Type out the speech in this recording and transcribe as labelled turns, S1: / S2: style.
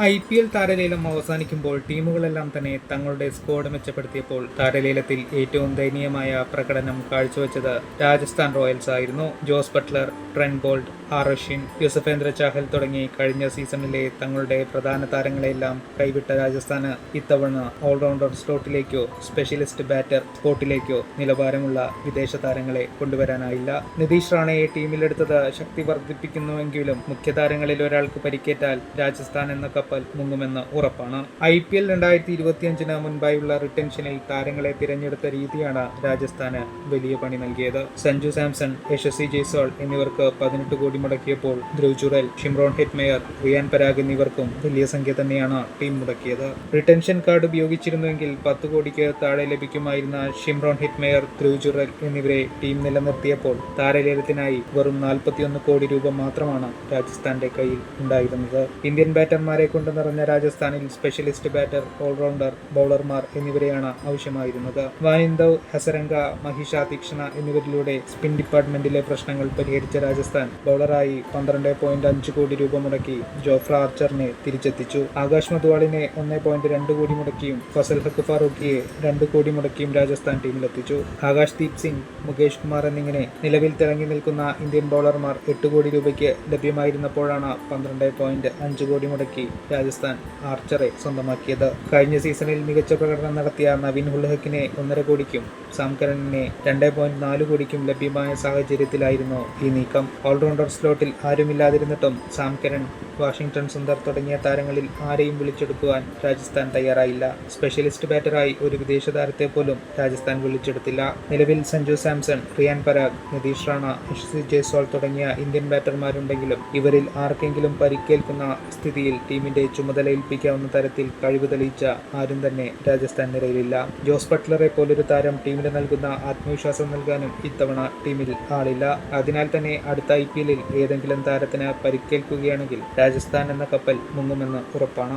S1: I P L താരലേലം അവസാനിക്കുമ്പോൾ ടീമുകളെല്ലാം തന്നെ തങ്ങളുടെ സ്ക്വാഡ് മെച്ചപ്പെടുത്തിയപ്പോൾ താരലേലത്തിൽ ഏറ്റവും ദയനീയമായ പ്രകടനം കാഴ്ചവെച്ചത് രാജസ്ഥാൻ റോയൽസ് ആയിരുന്നു. Jos Buttler Trent Boult Ashwin Yuzvendra Chahal തുടങ്ങി കഴിഞ്ഞ സീസണിലെ തങ്ങളുടെ പ്രധാന താരങ്ങളെല്ലാം കൈവിട്ട രാജസ്ഥാന് ഇത്തവണ ഓൾറൗണ്ടർ സ്ലോട്ടിലേക്കോ സ്പെഷ്യലിസ്റ്റ് ബാറ്റർ സ്പോട്ടിലേക്കോ നിലവാരമുള്ള വിദേശ താരങ്ങളെ കൊണ്ടുവരാനായില്ല. നിതീഷ് റാണയെ ടീമിലെടുത്തത് ശക്തി വർദ്ധിപ്പിക്കുന്നുവെങ്കിലും മുഖ്യതാരങ്ങളിൽ ഒരാൾക്ക് പരിക്കേറ്റാൽ രാജസ്ഥാൻ എന്ന കപ്പൽ മുങ്ങുമെന്ന് ഉറപ്പാണ്. ഐ പി എൽ രണ്ടായിരത്തി ഇരുപത്തിയഞ്ചിന് മുൻപായുള്ള റിട്ടൻഷനിൽ താരങ്ങളെ തിരഞ്ഞെടുത്ത രീതിയാണ് രാജസ്ഥാന് വലിയ പണി നൽകിയത്. സഞ്ജു സാംസൺ യശസ്വി ജയ്സോൾ എന്നിവർക്ക് പതിനെട്ട് കോടി മുടക്കിയപ്പോൾ ധ്രുവ് ചുറൽ ഷിംറോൺ ഹെറ്റ്മെയർ റിയാൻ പരാഗ് എന്നിവർക്കും വലിയ സംഖ്യ തന്നെയാണ് ടീം മുടക്കിയത്. റിട്ടൻഷൻ കാർഡ് ഉപയോഗിച്ചിരുന്നുവെങ്കിൽ പത്ത് കോടിക്ക് താഴെ ലഭിക്കുമായിരുന്ന ഷിംറോൺ ഹിറ്റ്മെയർ ധ്രുവ് ചുറൽ എന്നിവരെ ടീം നിലനിർത്തിയപ്പോൾ താരലേലത്തിനായി വെറും നാൽപ്പത്തിയൊന്ന് കോടി രൂപ മാത്രമാണ് രാജസ്ഥാന്റെ കയ്യിൽ ഉണ്ടായിരുന്നത്. ഇന്ത്യൻ ബാറ്റർമാരെ കൊണ്ട് നിറഞ്ഞ രാജസ്ഥാനിൽ സ്പെഷ്യലിസ്റ്റ് ബാറ്റർ ഓൾറൗണ്ടർ ബൗളർമാർ എന്നിവരെയാണ് ആവശ്യമായിരുന്നത്. വാനിന്ദവ് ഹസരംഗ മഹിഷ തീക്ഷണ എന്നിവരിലൂടെ സ്പിൻ ഡിപ്പാർട്ട്മെന്റിലെ പ്രശ്നങ്ങൾ പരിഹരിച്ച രാജസ്ഥാൻ ബൗളറായി പന്ത്രണ്ട് പോയിന്റ് അഞ്ച് കോടി രൂപ മുടക്കി ജോഫ്ര ആർച്ചറിനെ തിരിച്ചെത്തിച്ചു. ആകാശ് മധുവാളിനെ ഒന്ന് പോയിന്റ് രണ്ട് കോടി മുടക്കിയും ഫസൽ ഹക്ക് ഫാറൂഖിയെ രണ്ട് കോടി മുടക്കിയും രാജസ്ഥാൻ ടീമിലെത്തിച്ചു. ആകാശ് ദീപ് സിംഗ് മുകേഷ് കുമാർ എന്നിങ്ങനെ നിലവിൽ തിളങ്ങി നിൽക്കുന്ന ഇന്ത്യൻ ബൗളർമാർ എട്ട് കോടി രൂപയ്ക്ക് ലഭ്യമായിരുന്നപ്പോഴാണ് പന്ത്രണ്ട് പോയിന്റ് അഞ്ച് കോടി മുടക്കി രാജസ്ഥാൻ ആർച്ചറെ സ്വന്തമാക്കിയത്. കഴിഞ്ഞ സീസണിൽ മികച്ച പ്രകടനം നടത്തിയ നവീൻ ഉൾഹക്കിനെ ഒന്നര കോടിക്കും സാംകരണിനെ രണ്ട് പോയിന്റ് നാല് കോടിക്കും ലഭ്യമായ സാഹചര്യത്തിലായിരുന്നു ഈ നീക്കം. ഓൾറൗണ്ടർ സ്ലോട്ടിൽ ആരുമില്ലാതിരുന്നിട്ടും സാംകരൺ വാഷിംഗ്ടൺ സുന്ദർ തുടങ്ങിയ താരങ്ങളിൽ ആരെയും വിളിച്ചെടുക്കുവാൻ രാജസ്ഥാൻ തയ്യാറായില്ല. സ്പെഷ്യലിസ്റ്റ് ബാറ്ററായി ഒരു വിദേശ താരത്തെ പോലും രാജസ്ഥാൻ വിളിച്ചെടുത്തില്ല. നിലവിൽ സഞ്ജു സാംസൺ റിയാൻ പരാഗ് നിതീഷ് റാണ യശസ്വി ജയ്സ്വാൾ തുടങ്ങിയ ഇന്ത്യൻ ബാറ്റർമാരുണ്ടെങ്കിലും ഇവരിൽ ആർക്കെങ്കിലും പരിക്കേൽക്കുന്ന സ്ഥിതിയിൽ ടീമിന്റെ ചുമതല ഏൽപ്പിക്കാവുന്ന തരത്തിൽ കഴിവ് തെളിയിച്ച ആരും തന്നെ രാജസ്ഥാൻ നിരയിലില്ല. ജോസ് ബട്ട്ലറെ പോലൊരു താരം ടീമിന് നൽകുന്ന ആത്മവിശ്വാസം നൽകാനും ഇത്തവണ ടീമിൽ ആളില്ല. അതിനാൽ തന്നെ അടുത്ത ഐ പി ഏതെങ്കിലും താരത്തിന് പരിക്കേൽക്കുകയാണെങ്കിൽ രാജസ്ഥാൻ എന്ന കപ്പൽ മുങ്ങുമെന്ന് ഉറപ്പാണ്.